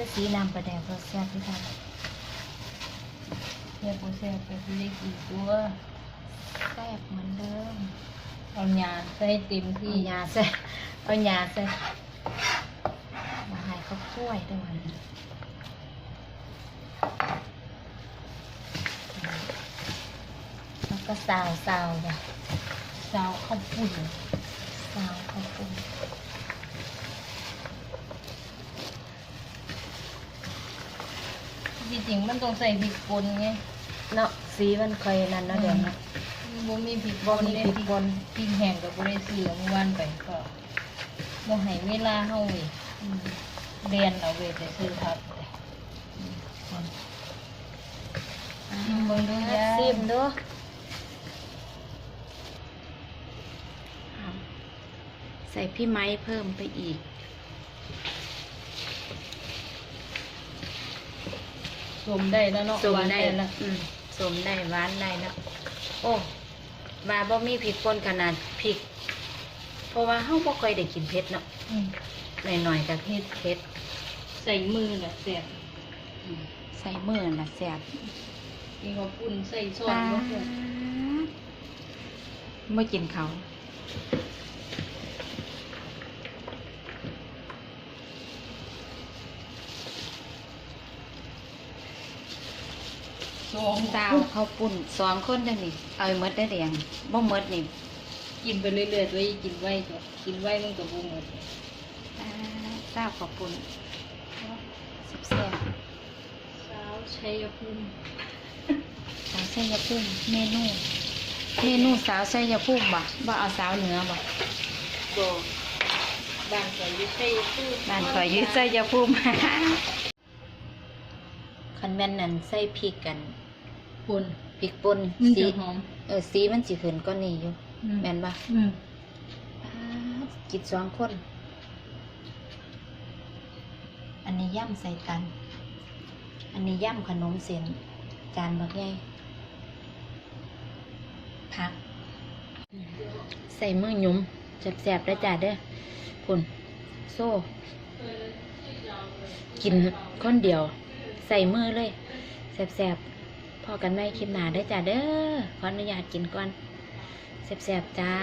สื้อสีน้ำประแดงรสแซ่บที่ทแซ่บบ่แซ่บก็สิได้กินตัวำแซ่บเหมือนเดิมเอาหยาใส่เต็มเอาที่ยาใส่เอายาใส่มาให้เขาช่วยด้วยวันนี้แล้วก็ซาวซาวจ้ะสาวข้าวปุ้นซาวข้าวปุ้น จริงๆมันต้องใส่พริกป่นไงเนาะสีมันเคยนั่นเนาะเดี๋ยวเนาะบ่มีพริกบ่ป่นมีเลยพริกป่นพริกแห้งก็บ่ได้ซื้อเมื่อวานไปก็บ่ให้เวลาเฮาเว้ยอืมเรียนเอาเว้ยไปซื้อผักไปชิมเบิ่งดูยายซิมดูใส่พี่ไม้เพิ่มไปอีก สมได้แล้วเนาะสมหวานได้แล้วอืมสมได้หวานได้แล้วโอ้มาบ่มีพริกป่นขนาดพริก เพราะว่าเฮาบ่ค่อยได้กินเผ็ดเนาะอืมหน่อยๆก็เผ็ดเผ็ดใส่มือน่ะแซ่บอืมใส่มือน่ะแซ่บกินข้าวปุ้นใส่ซอสปาบ่แซ่บบ่กินเขาว สองดาวข้าวปุ้นสองคนจังนี่เอาหมดได้เรียงบ่หมดนี่กินไปเรื่อยๆตัวอีกินไว้ตัวกินไว้มันก็บ่หมดอ่าดาวข้าวปุ้นแซ่บสาวชัยภูมิๆสาวชัยภูมิเมนูเมนูสาวชัยภูมิบ่บ่เอาสาวเหนือบ่บ่บ้านก็อยู่ชัยภูมิบ้านข่อยอยู่ชัยภูมิคั นแม่นนั่นใส่พริกกันป่นพริกป่นมันสีจะหอม เออสีมันสิขึ้นกว่านี้อยู่แม่นบ่อืมป๊าดกินสองคน อันนี้ย่ำใส่ตัน อันนี้ย่ำขนมเส้นจานบักใหญ่ผัก ใส่มือหยุมแสบๆได้อจ้าเด้อคุณโซ่ กินคนเดียว ใส่มือเลยแสบๆพอกันไหมคลิปหนาได้จ้าเด้อขออนุญาตกินก่อนแสบๆจ้า